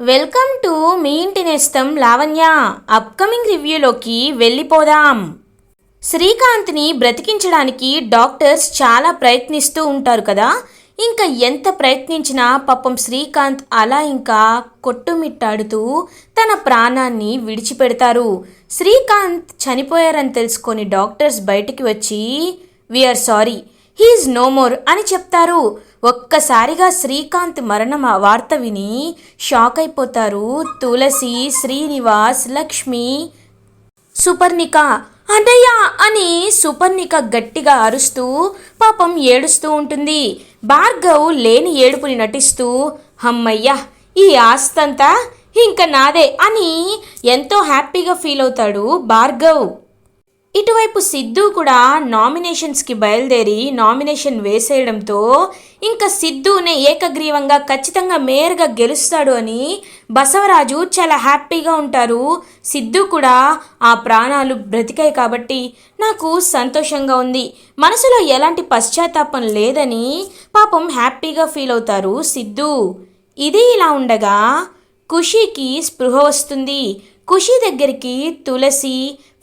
Welcome to me ఇంటి నేస్తం Lavanya. Upcoming రివ్యూలోకి వెళ్ళిపోదాం. శ్రీకాంత్ని బ్రతికించడానికి డాక్టర్స్ చాలా ప్రయత్నిస్తూ ఉంటారు కదా. ఇంకా ఎంత ప్రయత్నించినా పాపం శ్రీకాంత్ అలా ఇంకా కొట్టుమిట్టాడుతూ తన ప్రాణాన్ని విడిచిపెడతారు. శ్రీకాంత్ చనిపోయారని తెలుసుకొని డాక్టర్స్ బయటికి వచ్చి we're sorry he is no more అని చెప్తారు. ఒక్కసారిగా శ్రీకాంత్ మరణ వార్త విని షాక్ అయిపోతారు. తులసి శ్రీనివాస్ లక్ష్మి సుపర్ణిక అన్నయ్య అని సుపర్ణిక గట్టిగా అరుస్తూ పాపం ఏడుస్తూ ఉంటుంది. భార్గవ్ లేని ఏడుపుని నటిస్తూ హమ్మయ్య ఈ ఆస్తంతా ఇంక నాదే అని ఎంతో హ్యాపీగా ఫీల్ అవుతాడు భార్గవ్. ఇటువైపు సిద్ధు కూడా నామినేషన్స్కి బయలుదేరి నామినేషన్ వేసేయడంతో ఇంకా సిద్ధునే ఏకగ్రీవంగా ఖచ్చితంగా మేయర్గా గెలుస్తాడు అని బసవరాజు చాలా హ్యాపీగా ఉంటారు. సిద్ధు కూడా ఆ ప్రాణాలు బ్రతికాయి కాబట్టి నాకు సంతోషంగా ఉంది. మనసులో ఎలాంటి పశ్చాత్తాపం లేదని పాపం హ్యాపీగా ఫీల్ అవుతారు సిద్ధు. ఇది ఇలా ఉండగా ఖుషీకి స్పృహ వస్తుంది. ఖుషీ దగ్గరికి తులసి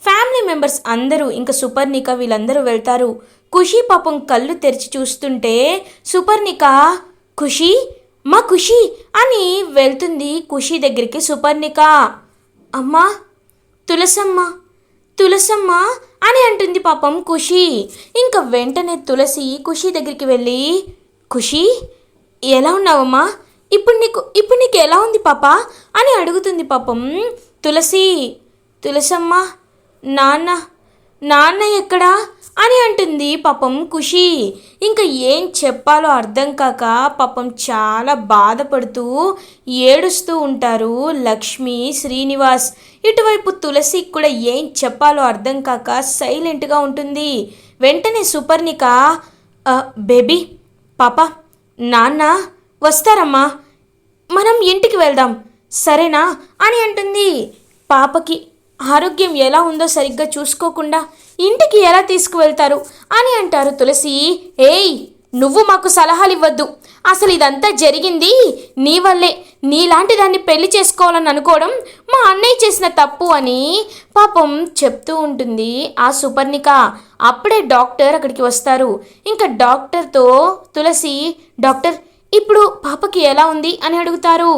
ఫ్యామిలీ మెంబర్స్ అందరూ ఇంకా సుపర్ణిక వీళ్ళందరూ వెళ్తారు. ఖుషి పాపం కళ్ళు తెరిచి చూస్తుంటే సుపర్ణిక ఖుషి మా ఖుషి అని వెళ్తుంది ఖుషి దగ్గరికి సుపర్ణిక అమ్మా తులసమ్మ తులసమ్మ అని అంటుంది పాపం ఖుషి. ఇంకా వెంటనే తులసి ఖుషి దగ్గరికి వెళ్ళి ఖుషి ఎలా ఉన్నావమ్మా? ఇప్పుడు నీకు ఇప్పుడు నీకు ఎలా ఉంది పాప? అని అడుగుతుంది పాపం తులసి. తులసమ్మ నాన్న నాన్న ఎక్కడా? అని అంటుంది పాపం ఖుషి. ఇంకా ఏం చెప్పాలో అర్థం కాక పాపం చాలా బాధపడుతూ ఏడుస్తూ ఉంటారు లక్ష్మి శ్రీనివాస్. ఇటువైపు తులసి కూడా ఏం చెప్పాలో అర్థం కాక సైలెంట్గా ఉంటుంది. వెంటనే సుపర్ణిక బేబీ పాప నాన్న వస్తారమ్మా. మనం ఇంటికి వెళ్దాం. సరేనా? అని అంటుంది పాపకి. ఆరోగ్యం ఎలా ఉందో సరిగ్గా చూసుకోకుండా ఇంటికి ఎలా తీసుకువెళ్తారు అని అంటారు తులసి. ఏయ్ నువ్వు మాకు సలహాలు ఇవ్వద్దు అసలు ఇదంతా జరిగింది నీ వల్లే. నీలాంటి దాన్ని పెళ్ళి చేసుకోవాలని అనుకోవడం మా అన్నయ్య చేసిన తప్పు అని పాపం చెప్తూ ఉంటుంది ఆ సుపర్ణిక. అప్పుడే డాక్టర్ అక్కడికి వస్తారు. ఇంకా డాక్టర్తో తులసి డాక్టర్ ఇప్పుడు పాపకి ఎలా ఉంది? అని అడుగుతారు.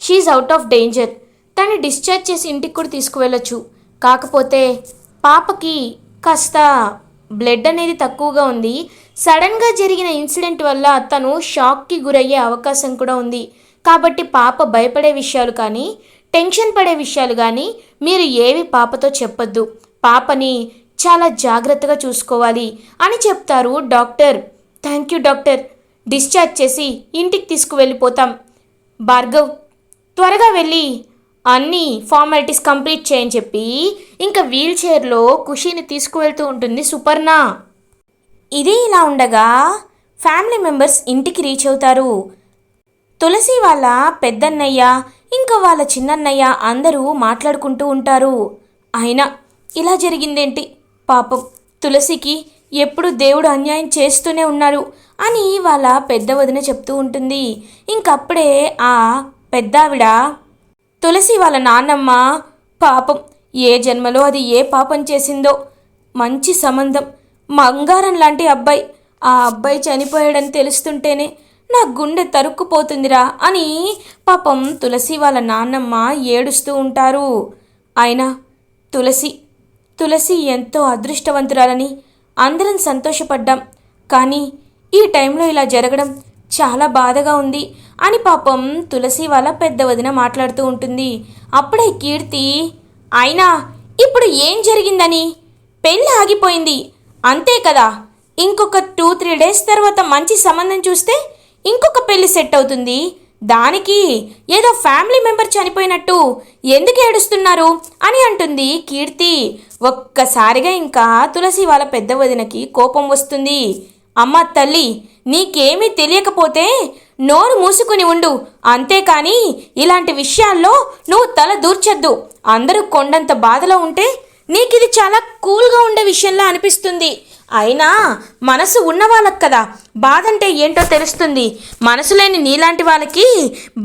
She is out of danger తను డిశ్చార్జ్ చేసి ఇంటికి కూడా తీసుకువెళ్ళొచ్చు. కాకపోతే పాపకి కాస్త బ్లడ్ అనేది తక్కువగా ఉంది. సడన్గా జరిగిన ఇన్సిడెంట్ వల్ల తను షాక్కి గురయ్యే అవకాశం కూడా ఉంది. కాబట్టి పాప భయపడే విషయాలు కానీ టెన్షన్ పడే విషయాలు కానీ మీరు ఏవి పాపతో చెప్పొద్దు. పాపని చాలా జాగ్రత్తగా చూసుకోవాలి అని చెప్తారు doctor. Thank you doctor. Discharge చేసి ఇంటికి తీసుకువెళ్ళిపోతాం. భార్గవ్ త్వరగా వెళ్ళి అన్ని ఫార్మాలిటీస్ కంప్లీట్ చేయని చెప్పి ఇంకా వీల్ చైర్లో ఖుషీని తీసుకువెళ్తూ ఉంటుంది సుపర్ణ. ఇది ఇలా ఉండగా ఫ్యామిలీ మెంబర్స్ ఇంటికి రీచ్ అవుతారు. తులసి వాళ్ళ పెద్దన్నయ్య ఇంకా వాళ్ళ చిన్నన్నయ్య అందరూ మాట్లాడుకుంటూ ఉంటారు. అయినా ఇలా జరిగిందేంటి? పాపం తులసికి ఎప్పుడు దేవుడు అన్యాయం చేస్తూనే ఉన్నారు అని వాళ్ళ పెద్ద వదిన చెప్తూ ఉంటుంది. ఇంకప్పుడే ఆ పెద్దావిడ తులసి వాళ్ళ నాన్నమ్మ పాపం. ఏ జన్మలో అది ఏ పాపం చేసిందో? మంచి సంబంధం. మంగారం లాంటి అబ్బాయి. ఆ అబ్బాయి చనిపోయాడని తెలుస్తుంటేనే నా గుండె తరుక్కుపోతుందిరా అని పాపం తులసి వాళ్ళ నాన్నమ్మ ఏడుస్తూ ఉంటారు. అయినా తులసి తులసి ఎంతో అదృష్టవంతురాలని అందరం సంతోషపడ్డాం. కానీ ఈ టైంలో ఇలా జరగడం చాలా బాధగా ఉంది అని పాపం తులసి వాళ్ళ పెద్ద వదిన మాట్లాడుతూ ఉంటుంది. అప్పుడే కీర్తి అయినా ఇప్పుడు ఏం జరిగిందని? పెళ్ళి ఆగిపోయింది. అంతే కదా. ఇంకొక టూ త్రీ డేస్ తర్వాత మంచి సంబంధం చూస్తే ఇంకొక పెళ్ళి సెట్ అవుతుంది. దానికి ఏదో ఫ్యామిలీ మెంబర్ చనిపోయినట్టు ఎందుకు ఏడుస్తున్నారు? అని అంటుంది కీర్తి. ఒక్కసారిగా ఇంకా తులసి వాళ్ళ పెద్ద వదినకి కోపం వస్తుంది. అమ్మ తల్లి నీకేమీ తెలియకపోతే నోరు మూసుకుని ఉండు. అంతేకాని ఇలాంటి విషయాల్లో నువ్వు తల దూర్చొద్దు. అందరూ కొండంత బాధలో ఉంటే నీకిది చాలా కూల్గా ఉండే విషయంలా అనిపిస్తుంది. అయినా మనసు ఉన్న వాళ్ళకి కదా బాధ అంటే ఏంటో తెలుస్తుంది. మనసు లేని నీలాంటి వాళ్ళకి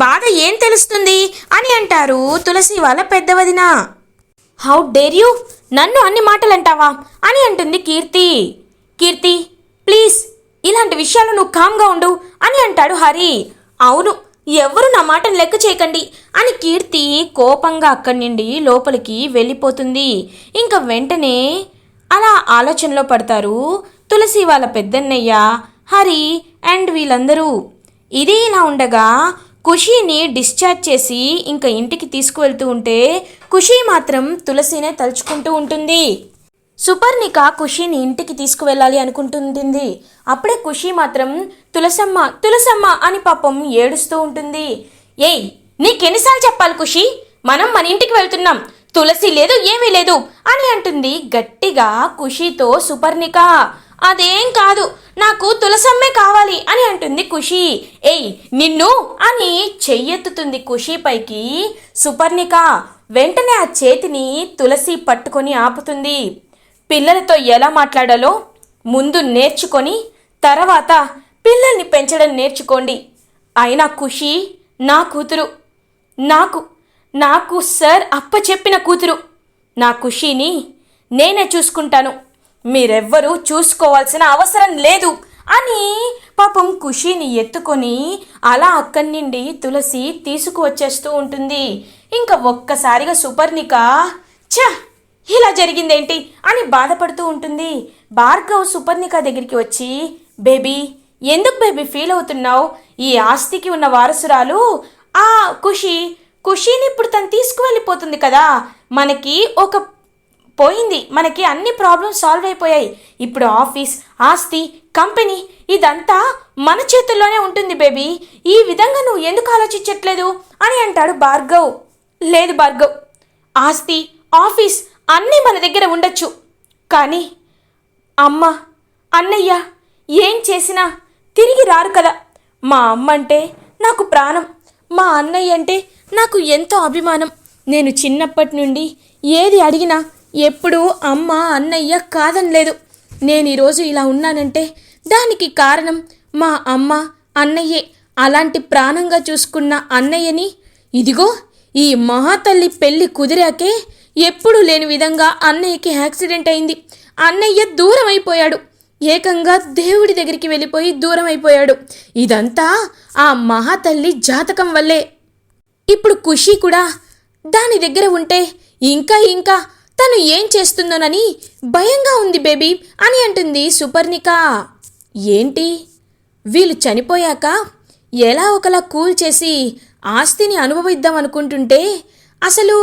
బాధ ఏం తెలుస్తుంది అని అంటారు తులసి వాళ్ళ పెద్దవదిన హౌ డేర్ యూ నన్ను అన్ని మాటలు అంటావా అని అంటుంది కీర్తి. కీర్తి ప్లీజ్ ఇలాంటి విషయాలు నువ్వు కామ్గా ఉండు అని అంటాడు హరి. అవును ఎవరు నా మాటను లెక్క చేయకండి అని కీర్తి కోపంగా అక్కడి నుండి లోపలికి వెళ్ళిపోతుంది. ఇంకా వెంటనే అలా ఆలోచనలో పడతారు తులసి వాళ్ళ పెద్దన్నయ్య హరి అండ్ వీళ్ళందరూ. ఇది ఇలా ఉండగా ఖుషీని డిశ్చార్జ్ చేసి ఇంకా ఇంటికి తీసుకువెళ్తూ ఉంటే ఖుషీ మాత్రం తులసినే తలుచుకుంటూ ఉంటుంది. సుపర్ణిక ఖుషీని ఇంటికి తీసుకువెళ్ళాలి అనుకుంటుంది అప్పుడే ఖుషీ మాత్రం తులసమ్మ తులసమ్మ అని పాపం ఏడుస్తూ ఉంటుంది. ఏయ్ నీకెన్నిసార్లు చెప్పాలి ఖుషి? మనం మన ఇంటికి వెళ్తున్నాం. తులసి లేదు ఏమీ లేదు అని అంటుంది గట్టిగా ఖుషితో సుపర్ణిక అదేం కాదు నాకు తులసమ్మే కావాలి అని అంటుంది ఖుషి. ఏయ్ నిన్ను అని చెయ్యెత్తుతుంది ఖుషి పైకి సుపర్ణిక వెంటనే ఆ చేతిని తులసి పట్టుకొని ఆపుతుంది. పిల్లలతో ఎలా మాట్లాడాలో ముందు నేర్చుకొని తర్వాత పిల్లల్ని పెంచడం నేర్చుకోండి. అయినా ఖుషి నా కూతురు. నాకు నాకు సార్ అప్ప చెప్పిన కూతురు. నా ఖుషీని నేనే చూసుకుంటాను. మీరెవ్వరూ చూసుకోవాల్సిన అవసరం లేదు అని పాపం ఖుషీని ఎత్తుకొని అలా అక్కడి నుండి తులసి తీసుకువచ్చేస్తూ ఉంటుంది. ఇంకా ఒక్కసారిగా సుపర్ణిక చ ఇలా జరిగిందేంటి అని బాధపడుతూ ఉంటుంది. భార్గవ్ సుపర్ణిక దగ్గరికి వచ్చి బేబీ ఎందుకు బేబీ ఫీల్ అవుతున్నావు? ఈ ఆస్తికి ఉన్న వారసురాలు ఆ ఖుషి ఖుషీని ఇప్పుడు తను తీసుకువెళ్ళిపోతుంది కదా. మనకి ఒక పోయింది. మనకి అన్ని ప్రాబ్లమ్స్ సాల్వ్ అయిపోయాయి. ఇప్పుడు ఆఫీస్ ఆస్తి కంపెనీ ఇదంతా మన చేతుల్లోనే ఉంటుంది బేబీ. ఈ విధంగా నువ్వు ఎందుకు ఆలోచించట్లేదు? అని అంటాడు భార్గవ్. లేదు భార్గవ్. ఆస్తి ఆఫీస్ అన్నీ మన దగ్గర ఉండొచ్చు. కానీ అమ్మ అన్నయ్య ఏం చేసినా తిరిగి రారు కదా. మా అమ్మ అంటే నాకు ప్రాణం మా అన్నయ్య అంటే నాకు ఎంతో అభిమానం. నేను చిన్నప్పటి నుండి ఏది అడిగినా ఎప్పుడూ అమ్మ అన్నయ్య కాదనలేదు నేను ఈరోజు ఇలా ఉన్నానంటే దానికి కారణం మా అమ్మ అన్నయ్యే. అలాంటి ప్రాణంగా చూసుకున్న అన్నయ్యని ఇదిగో ఈ మహాతల్లి పెళ్ళి కుదిరాకే ఎప్పుడూ లేని విధంగా అన్నయ్యకి యాక్సిడెంట్ అయింది. అన్నయ్య దూరం అయిపోయాడు ఏకంగా దేవుడి దగ్గరికి వెళ్ళిపోయి దూరం అయిపోయాడు ఇదంతా ఆ మహాతల్లి జాతకం వల్లే. ఇప్పుడు ఖుషి కూడా దాని దగ్గర ఉంటే ఇంకా ఇంకా తను ఏం చేస్తుందోనని భయంగా ఉంది బేబీ అని అంటుంది సుపర్ణిక. ఏంటి? వీళ్ళు చనిపోయాక ఎలా ఒకలా కూల్ చేసి ఆస్తిని అనుభవిద్దాం అనుకుంటుంటే అసలు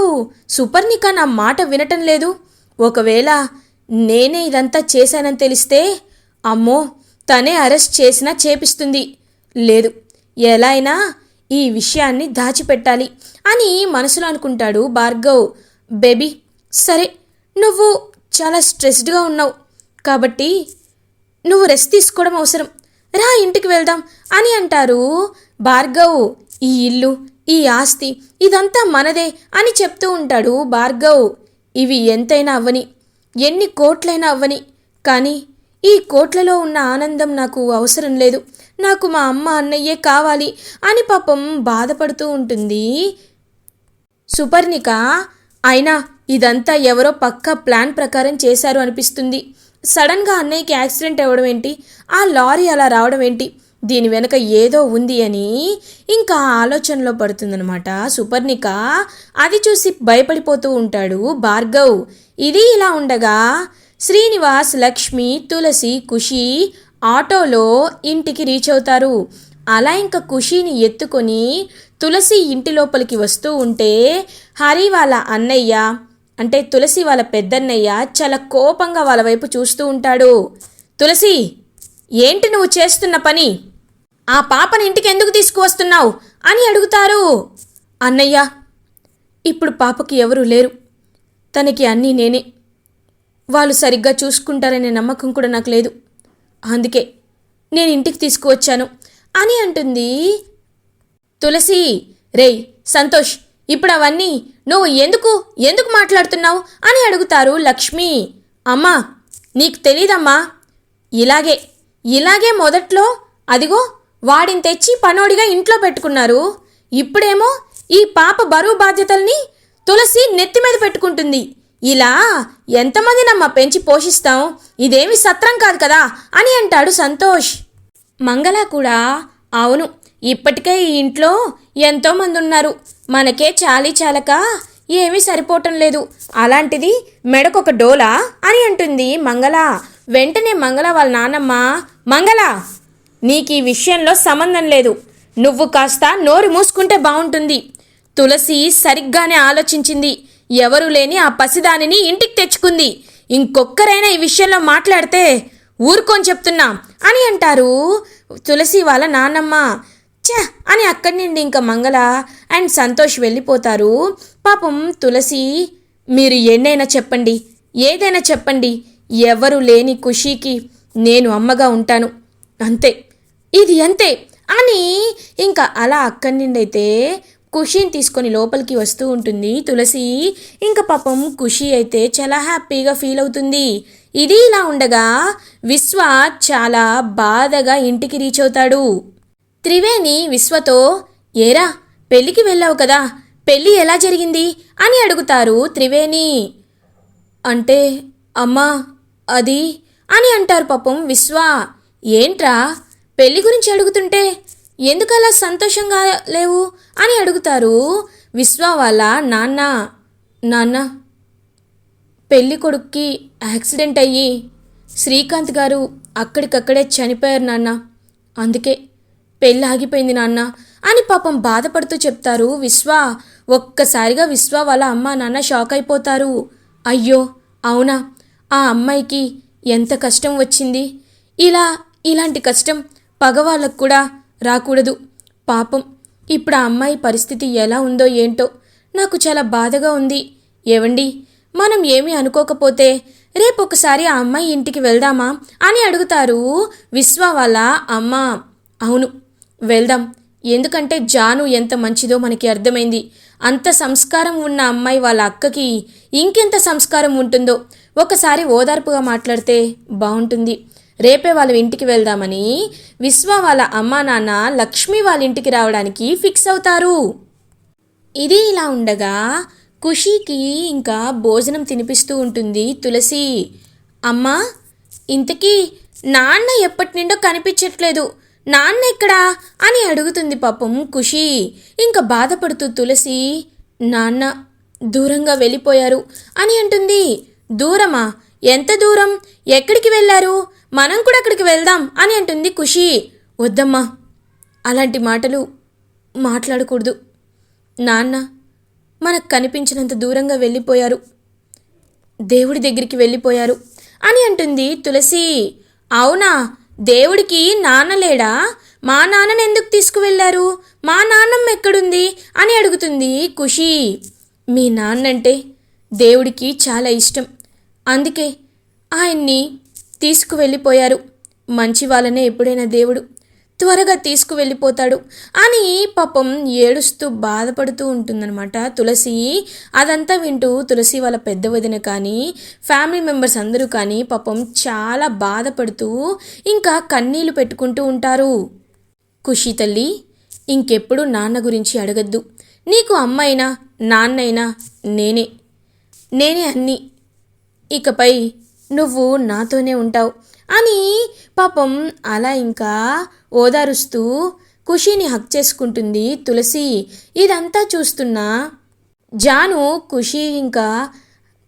సుపర్ణిక నా మాట వినటం లేదు. ఒకవేళ నేనే ఇదంతా చేశానని తెలిస్తే అమ్మో తనే అరెస్ట్ చేసినా చేపిస్తుంది. లేదు ఎలా అయినా ఈ విషయాన్ని దాచిపెట్టాలి అని మనసులో అనుకుంటాడు భార్గవ్. బేబీ సరే నువ్వు చాలా స్ట్రెస్డ్గా ఉన్నావు కాబట్టి నువ్వు రెస్ట్ తీసుకోవడం అవసరం. రా ఇంటికి వెళ్దాం అని అంటారు భార్గవ్. ఈ ఇల్లు ఈ ఆస్తి ఇదంతా మనదే అని చెప్తూ ఉంటాడు భార్గవ్. ఇవి ఎంతైనా అవ్వని ఎన్ని కోట్లైనా అవ్వని. కానీ ఈ కోట్లలో ఉన్న ఆనందం నాకు అవసరం లేదు. నాకు మా అమ్మ అన్నయ్యే కావాలి అని పాపం బాధపడుతూ ఉంటుంది. సుపర్ణిక అయినా ఇదంతా ఎవరో పక్క ప్లాన్ ప్రకారం చేశారు అనిపిస్తుంది. సడన్గా అన్నయ్యకి యాక్సిడెంట్ అవ్వడం ఏంటి? ఆ లారీ అలా రావడం ఏంటి? దీని వెనుక ఏదో ఉంది అని ఇంకా ఆలోచనలో పడుతుందనమాట సుపర్ణిక అది చూసి భయపడిపోతూ ఉంటాడు. భార్గవ్ ఇది ఇలా ఉండగా శ్రీనివాస్ లక్ష్మి తులసి ఖుషి ఆటోలో ఇంటికి రీచ్ అవుతారు. అలా ఇంకా ఖుషీని ఎత్తుకొని తులసి ఇంటి లోపలికి వస్తూ ఉంటే హరి వాళ్ళ అన్నయ్య అంటే తులసి వాళ్ళ పెద్దన్నయ్య చాలా కోపంగా వాళ్ళ వైపు చూస్తూ ఉంటాడు. తులసి ఏంటి నువ్వు చేస్తున్న పని? ఆ పాపని ఇంటికి ఎందుకు తీసుకువస్తున్నావు? అని అడుగుతారు. అన్నయ్య ఇప్పుడు పాపకి ఎవరూ లేరు. తనకి అన్నీ నేనే. వాళ్ళు సరిగ్గా చూసుకుంటారనే నమ్మకం కూడా నాకు లేదు. అందుకే నేను ఇంటికి తీసుకువచ్చాను అని అంటుంది. తులసి రేయ్ సంతోష్ ఇప్పుడు అవన్నీ నువ్వు ఎందుకు ఎందుకు మాట్లాడుతున్నావు అని అడుగుతారు లక్ష్మి. అమ్మా నీకు తెలీదమ్మా. ఇలాగే ఇలాగే మొదట్లో అదిగో వాడిని తెచ్చి పనోడిగా ఇంట్లో పెట్టుకున్నారు. ఇప్పుడేమో ఈ పాప బరువు బాధ్యతల్ని తులసి నెత్తి మీద పెట్టుకుంటుంది. ఇలా ఎంతమందినమ్మా పెంచి పోషిస్తాం? ఇదేమి సత్రం కాదు కదా? అని అంటాడు సంతోష్. మంగళ కూడా అవును ఇప్పటికే ఈ ఇంట్లో ఎంతోమంది ఉన్నారు మనకే చాలీ చాలక ఏమీ సరిపోవటం లేదు. అలాంటిది మెడకొక డోలా అని అంటుంది మంగళ. వెంటనే మంగళ వాళ్ళ నాన్నమ్మ మంగళ నీకు ఈ విషయంలో సంబంధం లేదు. నువ్వు కాస్త నోరు మూసుకుంటే బాగుంటుంది తులసి సరిగ్గానే ఆలోచించింది. ఎవరు లేని ఆ పసిదానిని ఇంటికి తెచ్చుకుంది. ఇంకొక్కరైనా ఈ విషయంలో మాట్లాడితే ఊరుకొని చెప్తున్నా. అని అంటారు తులసి వాళ్ళ నాన్నమ్మ. చ అని అక్కడి నుండి ఇంకా మంగళ అండ్ సంతోష్ వెళ్ళిపోతారు. పాపం తులసి మీరు ఎన్నైనా చెప్పండి. ఏదైనా చెప్పండి. ఎవరు లేని ఖుషీకి నేను అమ్మగా ఉంటాను. అంతే. ఇది అంతే. అని ఇంకా అలా అక్కడి నుండి అయితే ఖుషీని తీసుకొని లోపలికి వస్తూ ఉంటుంది తులసి. ఇంకా పాపం ఖుషి అయితే చాలా హ్యాపీగా ఫీల్ అవుతుంది. ఇది ఇలా ఉండగా విశ్వ చాలా బాధగా ఇంటికి రీచ్ అవుతాడు. త్రివేణి విశ్వతో ఏరా పెళ్ళికి వెళ్ళావు కదా పెళ్ళి ఎలా జరిగింది? అని అడుగుతారు త్రివేణి. అంటే అమ్మా అది అని అంటారు పాపం విశ్వ. ఏంట్రా పెళ్ళి గురించి అడుగుతుంటే ఎందుకలా సంతోషంగా లేవు? అని అడుగుతారు విశ్వ వాళ్ళ నాన్న. నాన్న పెళ్ళి కొడుక్కి యాక్సిడెంట్ అయ్యి శ్రీకాంత్ గారు అక్కడికక్కడే చనిపోయారు నాన్న. అందుకే పెళ్ళి ఆగిపోయింది నాన్న అని పాపం బాధపడుతూ చెప్తారు విశ్వ. ఒక్కసారిగా విశ్వ వాళ్ళ అమ్మ నాన్న షాక్ అయిపోతారు. అయ్యో అవునా? ఆ అమ్మాయికి ఎంత కష్టం వచ్చింది? ఇలా ఇలాంటి కష్టం పగవాళ్ళకు కూడా రాకూడదు. పాపం ఇప్పుడు ఆ అమ్మాయి పరిస్థితి ఎలా ఉందో ఏంటో నాకు చాలా బాధగా ఉంది. ఏవండి మనం ఏమీ అనుకోకపోతే రేపు ఒకసారి ఆ అమ్మాయి ఇంటికి వెళ్దామా అని అడుగుతారు విశ్వ వాళ్ళ అమ్మ. అవును వెళ్దాం. ఎందుకంటే జాను ఎంత మంచిదో మనకి అర్థమైంది. అంత సంస్కారం ఉన్న అమ్మాయి వాళ్ళ అక్కకి ఇంకెంత సంస్కారం ఉంటుందో. ఒకసారి ఓదార్పుగా మాట్లాడితే బాగుంటుంది. రేపే వాళ్ళ ఇంటికి వెళ్దామని విశ్వ వాళ్ళ అమ్మా నాన్న లక్ష్మి వాళ్ళ ఇంటికి రావడానికి ఫిక్స్ అవుతారు. ఇది ఇలా ఉండగా ఖుషీకి ఇంకా భోజనం తినిపిస్తూ ఉంటుంది తులసి. అమ్మా ఇంతకీ నాన్న ఎప్పటి నుండో కనిపించట్లేదు. నాన్న ఎక్కడా? అని అడుగుతుంది పాపం ఖుషి. ఇంకా బాధపడుతూ తులసి నాన్న దూరంగా వెళ్ళిపోయారు అని అంటుంది. దూరమా? ఎంత దూరం? ఎక్కడికి వెళ్ళారు? మనం కూడా అక్కడికి వెళ్దాం అని అంటుంది ఖుషి. వద్దమ్మా అలాంటి మాటలు మాట్లాడకూడదు. నాన్న మనకు కనిపించినంత దూరంగా వెళ్ళిపోయారు. దేవుడి దగ్గరికి వెళ్ళిపోయారు అని అంటుంది తులసి. అవునా దేవుడికి నాన్న లేడా? మా నాన్నని ఎందుకు తీసుకువెళ్ళారు? మా నాన్నమ్మ ఎక్కడుంది? అని అడుగుతుంది ఖుషి. మీ నాన్నంటే దేవుడికి చాలా ఇష్టం. అందుకే ఆయన్ని తీసుకువెళ్ళిపోయారు. మంచి వాళ్ళనే ఎప్పుడైనా దేవుడు త్వరగా తీసుకువెళ్ళిపోతాడు. అని పాపం ఏడుస్తూ బాధపడుతూ ఉంటుందన్నమాట. తులసి అదంతా వింటూ తులసి వాళ్ళ పెద్ద వదిన కానీ ఫ్యామిలీ మెంబర్స్ అందరూ కానీ పాపం చాలా బాధపడుతూ ఇంకా కన్నీళ్ళు పెట్టుకుంటూ ఉంటారు. ఖుషి తల్లి ఇంకెప్పుడు నాన్న గురించి అడగద్దు. నీకు అమ్మైనా నాన్నైనా నేనే. నేనే అన్నీ. ఇకపై నువ్వు నాతోనే ఉంటావు. అని పాపం అలా ఇంకా ఓదారుస్తూ ఖుషీని హక్ చేసుకుంటుంది తులసి. ఇదంతా చూస్తున్న జాను ఖుషి ఇంకా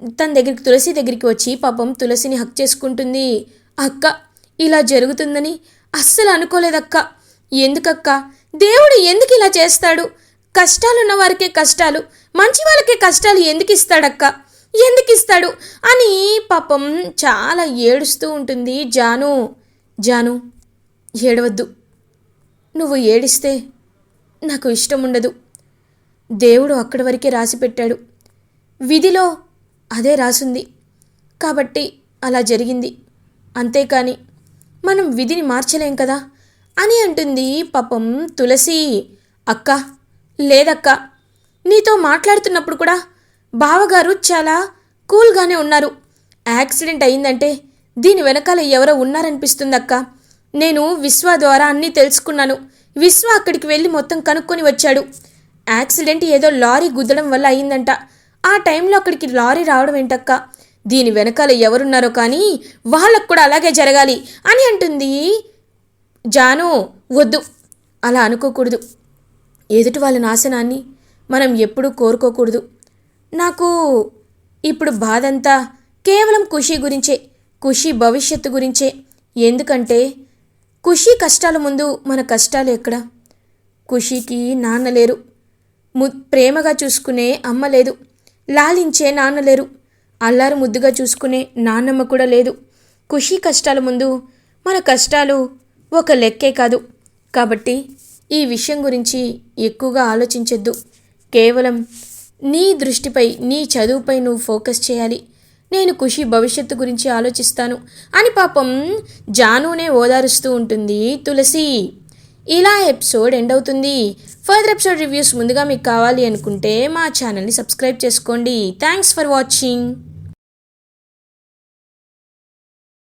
తన దగ్గరికి తులసి దగ్గరికి వచ్చి పాపం తులసిని హక్ చేసుకుంటుంది. అక్క ఇలా జరుగుతుందని అస్సలు అనుకోలేదక్క. ఎందుకక్క? దేవుడు ఎందుకు ఇలా చేస్తాడు? కష్టాలున్న వారికే కష్టాలు మంచి వాళ్ళకే కష్టాలు ఎందుకు ఇస్తాడక్క? ఎందుకు ఇస్తాడు అని పాపం చాలా ఏడుస్తూ ఉంటుంది జాను. జాను ఏడవద్దు. నువ్వు ఏడిస్తే నాకు ఇష్టం ఉండదు. దేవుడు అక్కడి వరకే రాసి పెట్టాడు. విధిలో అదే రాసుంది. కాబట్టి అలా జరిగింది. అంతేకాని మనం విధిని మార్చలేం కదా? అని అంటుంది పాపం తులసి. అక్క లేదక్క నీతో మాట్లాడుతున్నప్పుడు కూడా బావగారు చాలా కూల్గానే ఉన్నారు. యాక్సిడెంట్ అయిందంటే దీని వెనకాల ఎవరో ఉన్నారనిపిస్తుంది అక్క నేను విశ్వ ద్వారా అన్నీ తెలుసుకున్నాను. విశ్వ అక్కడికి వెళ్ళి మొత్తం కనుక్కొని వచ్చాడు. యాక్సిడెంట్ ఏదో లారీ గుద్దడం వల్ల అయిందంట ఆ టైంలో అక్కడికి లారీ రావడం ఏంటక్క? దీని వెనకాల ఎవరున్నారో కానీ వాళ్ళకు కూడా అలాగే జరగాలి అని అంటుంది. జాను వద్దు. అలా అనుకోకూడదు. ఎదుటి వాళ్ళ నాశనాన్ని మనం ఎప్పుడూ కోరుకోకూడదు. నాకు ఇప్పుడు బాధంతా కేవలం ఖుషి గురించే ఖుషి భవిష్యత్తు గురించే. ఎందుకంటే ఖుషి కష్టాల ముందు మన కష్టాలు ఎక్కడ? ఖుషికి నాన్న లేరు. ము ప్రేమగా చూసుకునే అమ్మ లేదు. లాలించే నాన్న లేరు. అల్లారు ముద్దుగా చూసుకునే నాన్నమ్మ కూడా లేదు. ఖుషి కష్టాల ముందు మన కష్టాలు ఒక లెక్కే కాదు. కాబట్టి ఈ విషయం గురించి ఎక్కువగా ఆలోచించొద్దు. కేవలం నీ దృష్టిపై నీ చదువుపై నువ్వు ఫోకస్ చేయాలి. నేను ఖుషి భవిష్యత్తు గురించి ఆలోచిస్తాను. అని పాపం జానునే ఓదారుస్తూ ఉంటుంది తులసి. ఇలా ఎపిసోడ్ ఎండ్ అవుతుంది. ఫర్దర్ ఎపిసోడ్ రివ్యూస్ ముందుగా మీకు కావాలి అనుకుంటే మా ఛానల్ని సబ్స్క్రైబ్ చేసుకోండి. Thanks for watching.